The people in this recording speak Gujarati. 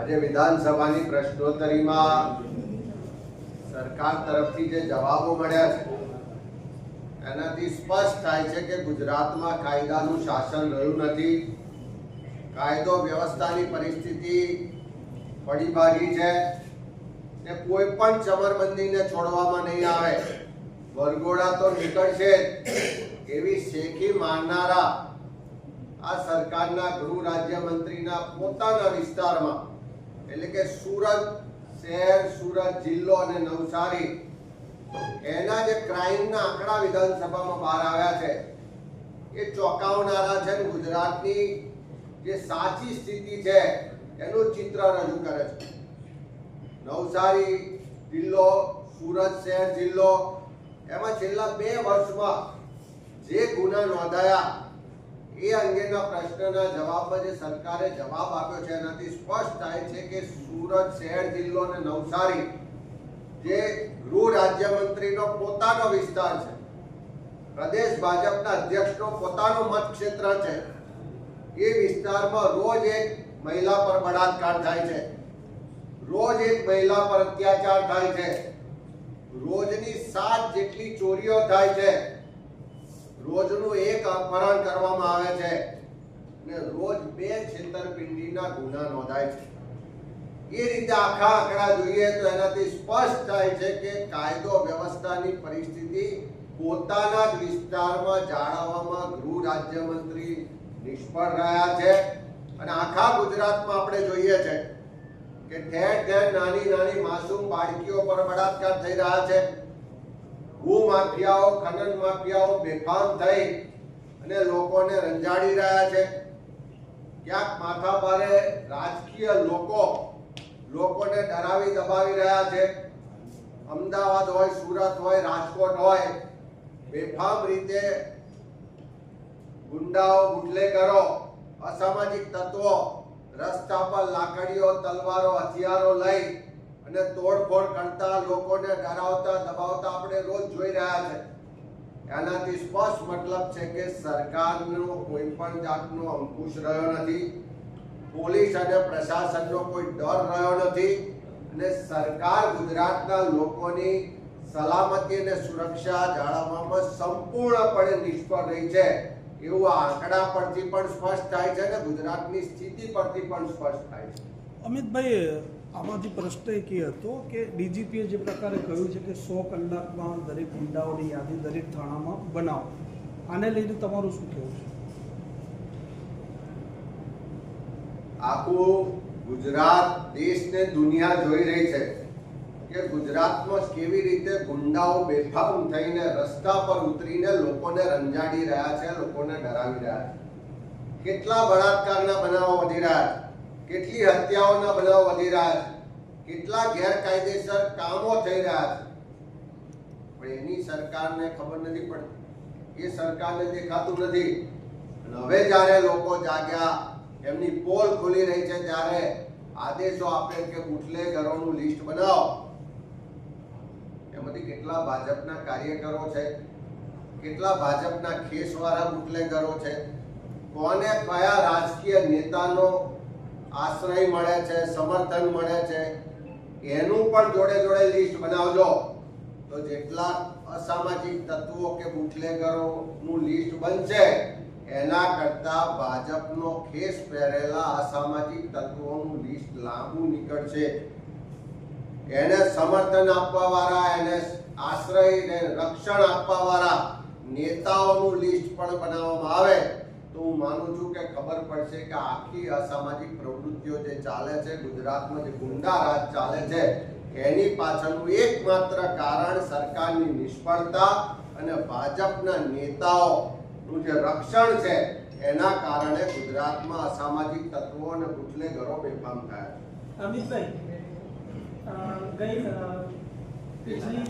આજે વિધાનસભાની પ્રશ્નોત્તરીમાં સરકાર તરફથી જે જવાબો મળ્યા છે, એનાથી સ્પષ્ટ થાય છે કે ગુજરાતમાં કાયદાનું શાસન રહ્યું નથી. કાયદો વ્યવસ્થાની પરિસ્થિતિ પડી ભાગી છે ને કોઈ પણ ચમરબંધીને છોડવામાં નહીં આવે. વરઘોડા તો નીકળશે એવી શેખી મારનારા આ સરકારના ગૃહ રાજ્યમંત્રીના પોતાના વિસ્તારમાં એટલે કે સુરત શહેર, સુરત જિલ્લો અને નવસારી, એના જે ક્રાઇમના આંકડા વિધાનસભામાં બહાર આવ્યા છે, એ ચોંકાવનારા છે ગુજરાતની જે સાચી સ્થિતિ છે, એનું ચિત્ર રજૂ કરે છે. નવસારી જિલ્લો, સુરત શહેર જિલ્લો, એમાં છેલ્લા બે વર્ષમાં જે ગુના નોંધાયા એ અંગેના પ્રશ્નના જવાબમાં જે સરકારે જવાબ આપ્યો છે, એનાથી સ્પષ્ટ થાય છે કે સુરત શહેર જિલ્લો અને નવસારી, જે ગૃહ રાજ્યમંત્રીનો પોતાનો વિસ્તાર છે, પ્રદેશ ભાજપના અધ્યક્ષનો પોતાનો મતક્ષેત્ર છે, એ વિસ્તારમાં રોજ એક મહિલા પર બળાત્કાર થાય છે, રોજ એક મહિલા પર અત્યાચાર થાય છે, રોજની સાત જેટલી ચોરીઓ થાય છે રોજનું એક અપહરણ કરવામાં આવે છે ને રોજ બે છેતરપિંડીના ગુના નોંધાય છે. એ રીતે આખા આંકડા જોઈએ તો એનાથી સ્પષ્ટ થાય છે કે કાયદો વ્યવસ્થાની પરિસ્થિતિ પોતાના જ વિસ્તારમાં જાળવવામાં ગૃહ રાજ્યમંત્રી નિષ્ફળ રહ્યા છે. અને આખા ગુજરાતમાં આપણે જોઈએ છે કે ઠેર ઠેર નાની નાની માસૂમ બાળકીઓ પર બળાત્કાર થઈ રહ્યા છે. ભૂ માફિયાઓ ખનન માફિયાઓ બેફામ થઈ અને લોકોને રંજાડી રહ્યા છે. ક્યાંક માથા ભારે રાજકીય લોકો લોકોને ડરાવી દબાવી રહ્યા છે. અમદાવાદ હોય, સુરત હોય, રાજકોટ હોય, બેફામ રીતે ગુંડાઓ બુટલેગરો અસામાજિક તત્વો, રસ્તા પર લાકડીઓ, તલવારો, હથિયારો લઈ અને તોડફોડ કરતા, લોકોને ડરાવતા, દબાવતા આપણે રોજ જોઈ રહ્યા છે. એનાથી સ્પષ્ટ મતલબ છે કે સરકારનો કોઈ પણ જાતનો અંકુશ રહ્યો નથી. પોલીસ અને પ્રશાસનનો કોઈ ડર રહ્યો નથી. અને સરકાર ગુજરાતના લોકોની સલામતી અને સુરક્ષા જાળવવામાં સંપૂર્ણપણે નિષ્ફળ રહી છે. એવું આંકડા પરથી પણ સ્પષ્ટ થાય છે અને ગુજરાતની સ્થિતિ પરથી પણ સ્પષ્ટ થાય છે. અમિતભાઈ આમાંથી પ્રશ્ન એક એ હતો કે ડીજીપીએ જે પ્રકારે કહ્યું છે કે સો કલાકમાં દરેક ગુંડાઓની યાદી દરેક થાણામાં બનાવો. આને લઈને તમારું શું કહેવું છે? આખું ગુજરાત, દેશને દુનિયા જોઈ રહી છે કે ગુજરાતમાં કેવી રીતે ગુંડાઓ બેફામ થઈને રસ્તા પર ઉતરીને લોકોને રંજાડી રહ્યા છે, લોકોને ડરાવી રહ્યા છે. કેટલા બળાત્કારના બનાવો વધી રહ્યા છે. કેટલી હત્યાઓના બનાવો વધી રહ્યા છે. કેટલા ગેરકાયદેસર કામો થઈ રહ્યા છે. પણ એની સરકારને ખબર નથી પડતી. એ સરકારને દેખાતું નથી. અને હવે જ્યારે લોકો જાગ્યા, એમની પોલ ખુલી રહી છે ત્યારે આદેશો આપે કે બુટલેગરોનું લિસ્ટ બનાવો. એમાંથી કેટલા ભાજપના કાર્યકરો છે? કેટલા ભાજપના ખેસવાળા બુટલેગરો છે? કોને કયા રાજકીય નેતાનો આશ્રય મળે છે, સમર્થન મળે છે, એનું પણ જોડે જોડે લિસ્ટ બનાવજો. તો જેટલા અસામાજિક તત્વો કે બુટલેગરોનું લિસ્ટ બનશે, એના કરતા ભાજપનો ખેસ પહેરેલા અસામાજિક તત્વોનું લિસ્ટ લાંબુ નીકળશે. એને સમર્થન આપવાવાળા, એને આશ્રય ને રક્ષણ આપવાવાળા નેતાઓનું લિસ્ટ પણ બનાવવામાં આવે. તો હું માનું છું કે ખબર પડશે કે આખી અસામાજિક પ્રવૃત્તિઓ જે ચાલે છે ગુજરાતમાં જે ગુંડા રાજ ચાલે છે એની પાછળનું એકમાત્ર કારણ સરકારની નિષ્ફળતા અને ભાજપના નેતાઓનું જે રક્ષણ છે એના કારણે ગુજરાતમાં અસામાજિક તત્વો અને બુટલેગરો બેફામ થયા છે. અમિતભાઈ ગઈ પિછલી